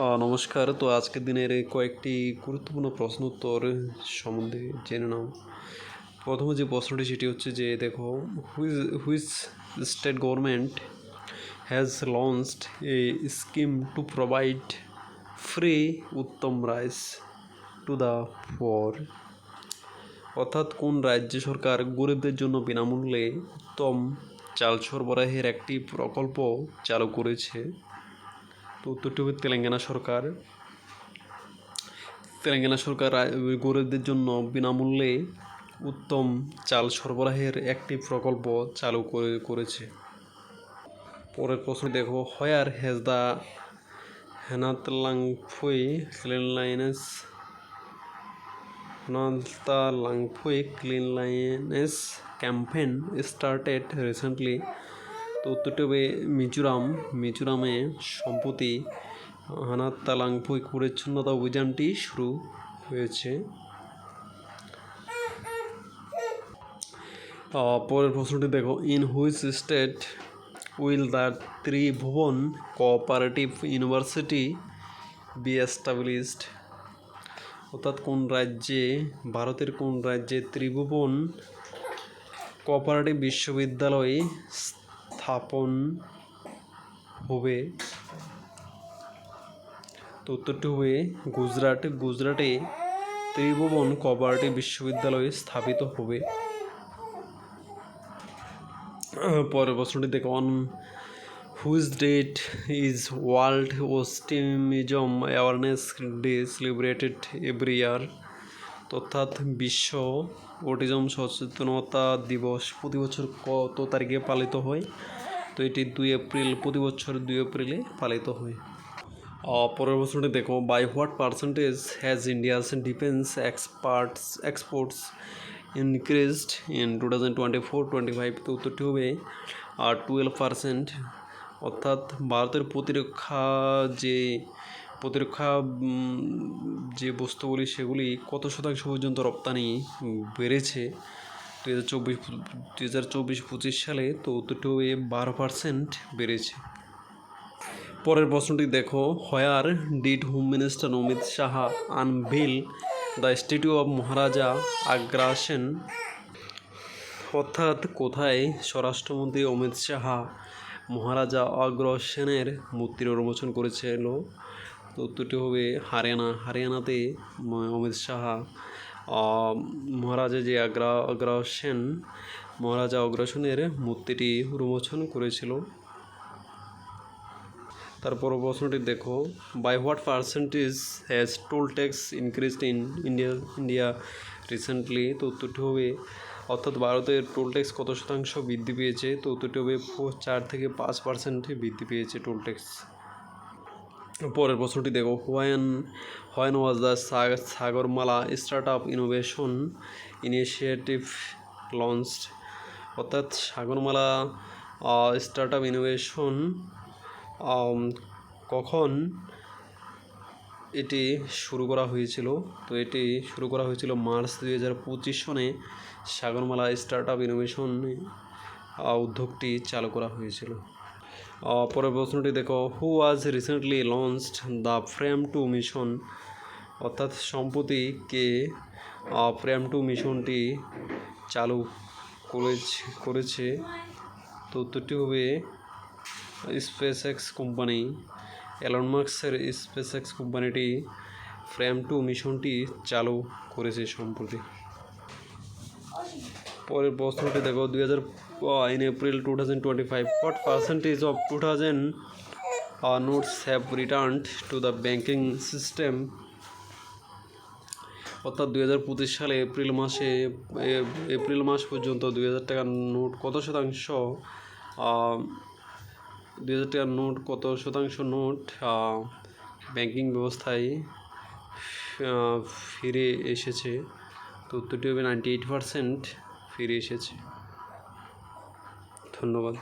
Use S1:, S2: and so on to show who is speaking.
S1: নমস্কার। তো আজকের দিনের কয়েকটি গুরুত্বপূর্ণ প্রশ্ন উত্তর সম্বন্ধে জেনে নাও। প্রথমে যে প্রশ্নটি, সেটি হচ্ছে যে, দেখো, whose which state government has launched a scheme to provide free Uttam rice to the poor অর্থাৎ কোন রাজ্য সরকার গরিবদের জন্য বিনামূল্যে উত্তম চাল সরবরাহের একটি প্রকল্প চালু করেছে? তো উত্তরটি হবে তেলেঙ্গানা সরকার। তেলেঙ্গানা সরকার গরিবদের জন্য বিনামূল্যে উত্তম চাল সরবরাহের একটি প্রকল্প চালু করে, করেছে। পরের প্রশ্ন দেখো where has the Hnatlangpui cleanliness Hnatlangpui cleanliness campaign started recently তো উত্তরটি হবে মিজোরাম। মিজোরামে সম্প্রতি হানাত তালাংপুই পরিচ্ছন্নতা অভিযানটি শুরু হয়েছে। পরের প্রশ্নটি দেখো। In which state will the Tribhuvan cooperative university be established? অর্থাৎ কোন রাজ্যে, ভারতের কোন রাজ্যে ত্রিভুবন কোঅপারেটিভ বিশ্ববিদ্যালয় স্থাপন হবে। তো উত্তরটি হবে গুজরাট। গুজরাটে ত্রিভুবন কোঅপারেটিভ বিশ্ববিদ্যালয় স্থাপিত হবে। পরের প্রশ্নটি দেখো। On whose date is world autism awareness day celebrated every year অর্থাৎ বিশ্ব অটিজম সচেতনতা দিবস প্রতি বছর কত তারিখে পালিত হয়? তো এটি দুই এপ্রিল, প্রতি বছর দুই এপ্রিলে পালিত হয়। পরের প্রশ্নটি দেখো by what percentage has India's defence experts exports increased in two thousand twenty four twenty five তো উত্তরটি হবে আর টুয়েলভ পার্সেন্ট অর্থাৎ ভারতের প্রতিরক্ষা যে প্রতিরক্ষা যে বস্তুগুলি, সেগুলি কত শতাংশ পর্যন্ত রপ্তানি বেড়েছে? দু হাজার চব্বিশ দু হাজার চব্বিশ পঁচিশ সালে তো উত্তরটি হবে বারো পার্সেন্ট বেড়েছে। পরের প্রশ্নটি দেখো। Where did home minister Amit Shah unveil the statue of Maharaja Agrasen? অর্থাৎ কোথায় স্বরাষ্ট্রমন্ত্রী অমিত শাহা মহারাজা অগ্রসেনের মূর্তির উন্মোচন করেছিল? তো উত্তরটি হবে হারিয়ানা। হারিয়ানাতে অমিত শাহা মহারাজা যে আগ্রা অগ্রসেন, মহারাজা অগ্রসেনের মূর্তিটি উন্মোচন করেছিল। তারপর প্রশ্নটি দেখো by what percentage has toll tax increased in India India recently তো উত্তরটি হবে, অর্থাৎ ভারতের টোল ট্যাক্স কত শতাংশ বৃদ্ধি পেয়েছে? তো উত্তরটি হবে চার থেকে পাঁচ পার্সেন্ট বৃদ্ধি পেয়েছে টোল ট্যাক্স পরের প্রশ্নটি দেখো when when was the Sagarmala start up innovation initiative launched. অর্থাৎ সাগরমালা স্টার্ট আপ ইনোভেশন কখন এটি শুরু করা হয়েছিল? তো এটি শুরু করা হয়েছিল মার্চ দুই হাজার পঁচিশ সনে। সাগরমালা স্টার্ট আপ ইনোভেশন উদ্যোগটি চালু করা হয়েছিল। পরের প্রশ্নটি দেখো who was recently launched the Fram two mission অর্থাৎ সম্প্রতি কে ফ্রেম টু মিশনটি চালু করেছে করেছে। তো উত্তরটি হবে স্পেস এক্স কোম্পানি এলন মার্কসের স্পেস এক্স কোম্পানিটি ফ্রেম টু মিশনটি চালু করেছে সম্প্রতি। পরের প্রশ্নটি দেখো দুই হাজার in April two thousand twenty five what percentage of two thousand notes have returned to the banking system অর্থাৎ দুই হাজার পঁচিশ সালে এপ্রিল মাসে এপ্রিল মাস পর্যন্ত দুই হাজার টাকার নোট কত শতাংশ দুই হাজার টাকার নোট কত শতাংশ নোট ব্যাংকিং ব্যবস্থায় ফিরে এসেছে? তো উত্তরটি হবে নাইনটি এইট পারসেন্ট ফিরে এসেছে। ধন্যবাদ।